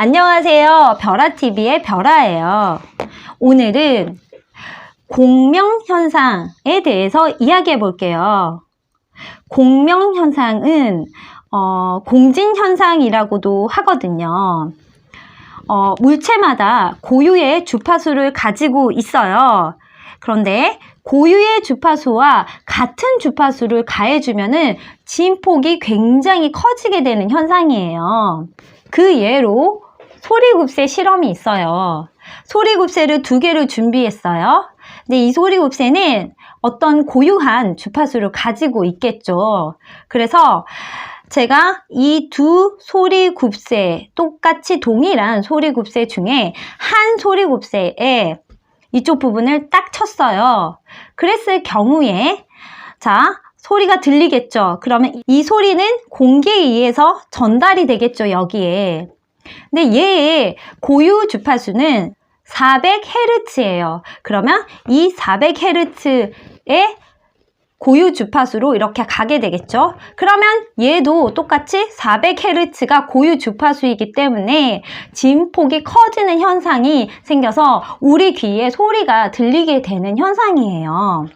안녕하세요. 별아TV의 별아예요. 오늘은 공명현상에 대해서 이야기해 볼게요. 공명현상은 어, 공진현상이라고도 하거든요. 어, 물체마다 고유의 주파수를 가지고 있어요. 그런데 고유의 주파수와 같은 주파수를 가해주면은 진폭이 굉장히 커지게 되는 현상이에요. 그 예로 소리굽새 실험이 있어요. 소리굽새를 두 개를 준비했어요. 근데 이 소리굽새는 어떤 고유한 주파수를 가지고 있겠죠. 그래서 제가 이 두 소리굽새, 똑같이 동일한 소리굽새 중에 한 소리굽새에 이쪽 부분을 딱 쳤어요. 그랬을 경우에, 자, 소리가 들리겠죠. 그러면 이 소리는 공기에 의해서 전달이 되겠죠, 여기에. 근데 얘의 고유 주파수는 400Hz예요. 그러면 이 400Hz의 고유 주파수로 이렇게 가게 되겠죠. 그러면 얘도 똑같이 400Hz가 고유 주파수이기 때문에 진폭이 커지는 현상이 생겨서 우리 귀에 소리가 들리게 되는 현상이에요.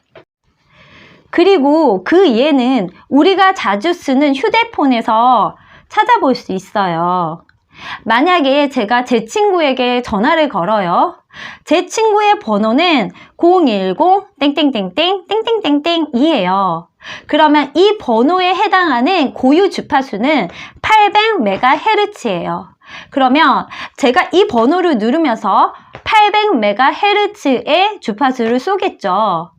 그리고 그 얘는 우리가 자주 쓰는 휴대폰에서 찾아볼 수 있어요. 만약에 제가 제 친구에게 전화를 걸어요. 제 친구의 번호는 010 땡땡땡땡 땡땡땡땡이에요. 그러면 이 번호에 해당하는 고유 주파수는 800MHz예요. 그러면 제가 이 번호를 누르면서 800MHz의 주파수를 쏘겠죠.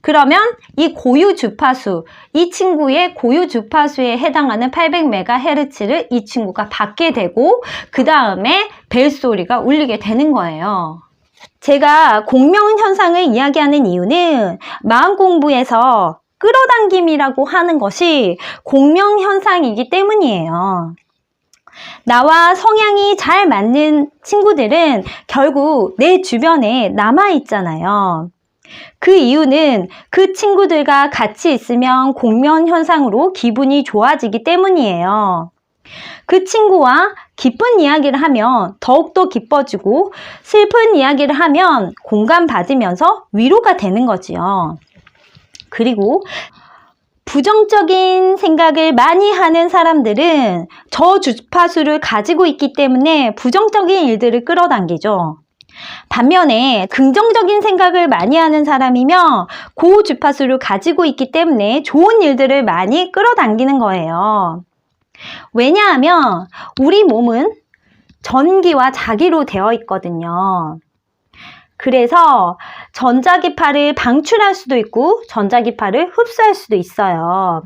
그러면 이 고유 주파수, 이 친구의 고유 주파수에 해당하는 800MHz를 이 친구가 받게 되고 그 다음에 벨소리가 울리게 되는 거예요. 제가 공명 현상을 이야기하는 이유는 마음 공부에서 끌어당김이라고 하는 것이 공명 현상이기 때문이에요. 나와 성향이 잘 맞는 친구들은 결국 내 주변에 남아 있잖아요. 그 이유는 그 친구들과 같이 있으면 공면 현상으로 기분이 좋아지기 때문이에요. 그 친구와 기쁜 이야기를 하면 더욱더 기뻐지고 슬픈 이야기를 하면 공감받으면서 위로가 되는 거지요. 그리고 부정적인 생각을 많이 하는 사람들은 저 주파수를 가지고 있기 때문에 부정적인 일들을 끌어당기죠. 반면에 긍정적인 생각을 많이 하는 사람이면 고 주파수를 가지고 있기 때문에 좋은 일들을 많이 끌어당기는 거예요. 왜냐하면 우리 몸은 전기와 자기로 되어 있거든요. 그래서 전자기파를 방출할 수도 있고 전자기파를 흡수할 수도 있어요.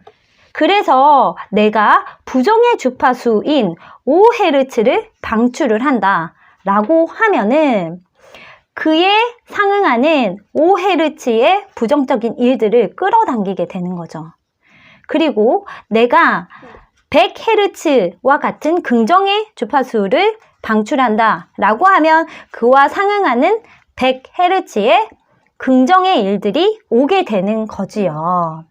그래서 내가 부정의 주파수인 5Hz를 방출을 한다 라고 하면은 그에 상응하는 5Hz의 부정적인 일들을 끌어당기게 되는 거죠. 그리고 내가 100Hz와 같은 긍정의 주파수를 방출한다 라고 하면 그와 상응하는 100Hz의 긍정의 일들이 오게 되는 거지요.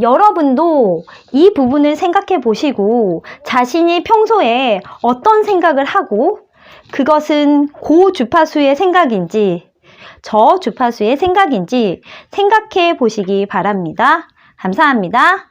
여러분도 이 부분을 생각해 보시고 자신이 평소에 어떤 생각을 하고 그것은 고 주파수의 생각인지 저 주파수의 생각인지 생각해 보시기 바랍니다. 감사합니다.